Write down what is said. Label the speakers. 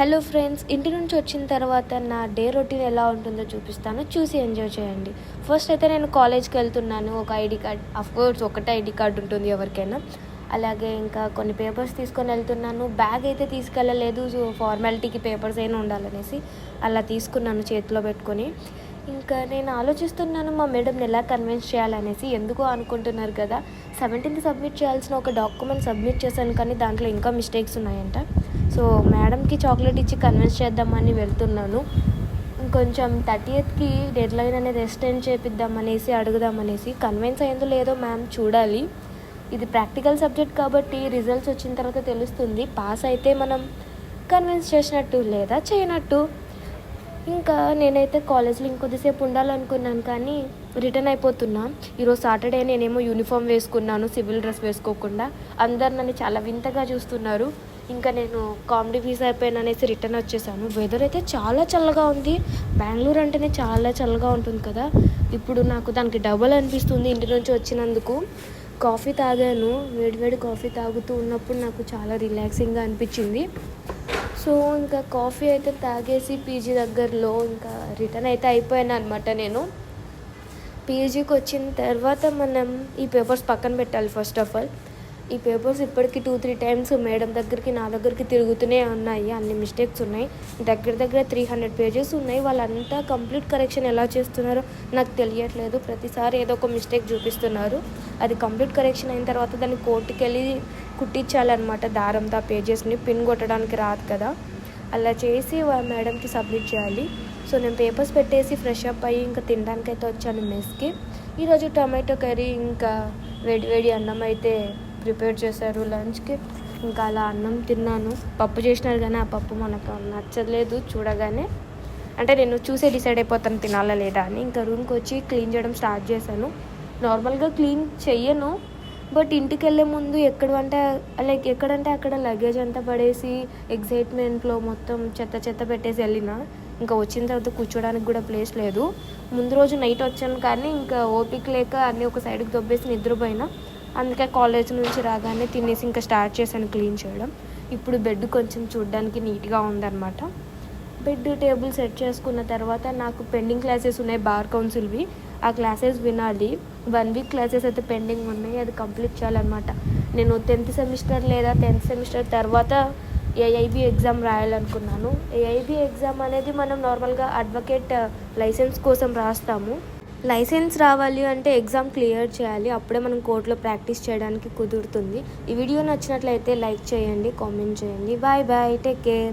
Speaker 1: Hello friends ఇంటి నుంచి వచ్చిన తర్వాత నా డే రొటీన్ ఎలా ఉంటుందో చూపిస్తాను. చూసి ఎంజాయ్ చేయండి. ఫస్ట్ అయితే నేను కాలేజ్కి వెళ్తున్నాను. ఒక ఐడి కార్డ్ అఫ్ కోర్స్ ఒకటే ఐడి కార్డ్ ఉంటుంది ఎవరికైనా. అలాగే ఇంకా కొన్ని పేపర్స్ తీసుకొని వెళ్తున్నాను. బ్యాగ్ అయితే తీసుకెళ్ళలేదు. సో ఫార్మాలిటీకి పేపర్స్ అయినా ఉండాలనేసి అలా తీసుకున్నాను చేతిలో పెట్టుకొని. ఇంకా నేను ఆలోచిస్తున్నాను మా మేడంని ఎలా కన్విన్స్ చేయాలనేసి. ఎందుకు అనుకుంటున్నారు కదా. సెవెంటీన్త్ సబ్మిట్ చేయాల్సిన ఒక డాక్యుమెంట్ సబ్మిట్ చేశాను కానీ దాంట్లో ఇంకా మిస్టేక్స్ ఉన్నాయంట. సో మేడంకి చాక్లెట్ ఇచ్చి కన్విన్స్ చేద్దామని వెళ్తున్నాను. ఇంకొంచెం థర్టీయత్కి డెడ్ లైన్ అనేది ఎక్స్టెండ్ చేపిద్దామనేసి అడుగుదామనేసి కన్విన్స్ అయిందో లేదో మ్యామ్ చూడాలి. ఇది ప్రాక్టికల్ సబ్జెక్ట్ కాబట్టి రిజల్ట్స్ వచ్చిన తర్వాత తెలుస్తుంది. పాస్ అయితే మనం కన్విన్స్ చేసినట్టు లేదా చేయనట్టు. ఇంకా నేనైతే కాలేజ్లో ఇంకొద్దిసేపు ఉండాలనుకున్నాను కానీ రిటర్న్ అయిపోతున్నా. ఈరోజు సాటర్డే నేనేమో యూనిఫామ్ వేసుకున్నాను సివిల్ డ్రెస్ వేసుకోకుండా. అందరు నన్ను చాలా వింతగా చూస్తున్నారు. ఇంకా నేను కామెడీ ఫీజ్ అయిపోయాను అనేసి రిటర్న్ వచ్చేసాను. వెదర్ అయితే చాలా చల్లగా ఉంది. బెంగళూరు అంటేనే చాలా చల్లగా ఉంటుంది కదా. ఇప్పుడు నాకు దానికి డబల్ అనిపిస్తుంది ఇంటి నుంచి వచ్చినందుకు. కాఫీ తాగాను. వేడివేడి కాఫీ తాగుతూ ఉన్నప్పుడు నాకు చాలా రిలాక్సింగ్గా అనిపించింది. సో ఇంకా కాఫీ అయితే తాగేసి పీజీ దగ్గరలో ఇంకా రిటర్న్ అయితే అయిపోయాను అనమాట నేను. పీజీకి వచ్చిన తర్వాత మనం ఈ పేపర్స్ పక్కన పెట్టాలి ఫస్ట్ ఆఫ్ ఆల్. ఈ పేపర్స్ ఇప్పటికి టూ త్రీ టైమ్స్ మేడం దగ్గరికి నా దగ్గరికి తిరుగుతూనే ఉన్నాయి. అన్ని మిస్టేక్స్ ఉన్నాయి. దగ్గర దగ్గర త్రీ హండ్రెడ్ పేజెస్ ఉన్నాయి. వాళ్ళంతా కంప్లీట్ కరెక్షన్ ఎలా చేస్తున్నారో నాకు తెలియట్లేదు. ప్రతిసారి ఏదో ఒక మిస్టేక్ చూపిస్తున్నారు. అది కంప్లీట్ కరెక్షన్ అయిన తర్వాత దాన్ని కోర్టుకి వెళ్ళి కుట్టించాలన్నమాట. దారంతో ఆ పేజెస్ని పిన్ కొట్టడానికి రాదు కదా. అలా చేసి మేడంకి సబ్మిట్ చేయాలి. సో నేను పేపర్స్ పెట్టేసి ఫ్రెష్ అప్ అయ్యి ఇంకా తినడానికి అయితే వచ్చాను మెస్కి ఈరోజు టమాటో కర్రీ ఇంకా వేడి వేడి అన్నం అయితే ప్రిపేర్ చేశారు లంచ్కి. ఇంకా అలా అన్నం తిన్నాను. పప్పు చేసినారు కానీ ఆ పప్పు మనకు నచ్చలేదు చూడగానే. అంటే నేను చూసే డిసైడ్ అయిపోతాను తినాలా లేదా అని. ఇంకా రూమ్కి వచ్చి క్లీన్ చేయడం స్టార్ట్ చేశాను. నార్మల్గా క్లీన్ చెయ్యను. బట్ ఇంటికి వెళ్ళే ముందు ఎక్కడ అంటే లైక్ ఎక్కడంటే అక్కడ లగేజ్ అంతా పడేసి ఎగ్జైట్మెంట్లో మొత్తం చెత్త చెత్త పెట్టేసి వెళ్ళిన. ఇంకా వచ్చిన తర్వాత కూర్చోడానికి కూడా ప్లేస్ లేదు. ముందు రోజు నైట్ వచ్చాను కానీ ఇంకా ఓపిక లేక అన్నీ ఒక సైడ్కి దొబ్బేసి నిద్రపోయినా. అందుకే కాలేజ్ నుంచి రాగానే తినేసి ఇంకా స్టార్ట్ చేశాను క్లీన్ చేయడం. ఇప్పుడు బెడ్ కొంచెం చూడడానికి నీట్గా ఉందన్నమాట. బెడ్ టేబుల్ సెట్ చేసుకున్న తర్వాత నాకు పెండింగ్ క్లాసెస్ ఉన్నాయి బార్ కౌన్సిల్వి. ఆ క్లాసెస్ వినాలి. వన్ వీక్ క్లాసెస్ అయితే పెండింగ్ ఉన్నాయి అది కంప్లీట్ చేయాలన్నమాట. నేను టెన్త్ సెమిస్టర్ లేదా టెన్త్ సెమిస్టర్ తర్వాత ఏఐబి ఎగ్జామ్ రాయాలనుకున్నాను. ఏఐబి ఎగ్జామ్ అనేది మనం నార్మల్గా అడ్వకేట్ లైసెన్స్ కోసం రాస్తాము. లైసెన్స్ రావాలి అంటే ఎగ్జామ్ క్లియర్ చేయాలి. అప్పుడే మనం కోర్టులో ప్రాక్టీస్ చేయడానికి కుదురుతుంది. ఈ వీడియో నచ్చినట్లయితే లైక్ చేయండి కామెంట్ చేయండి. Bye bye take care.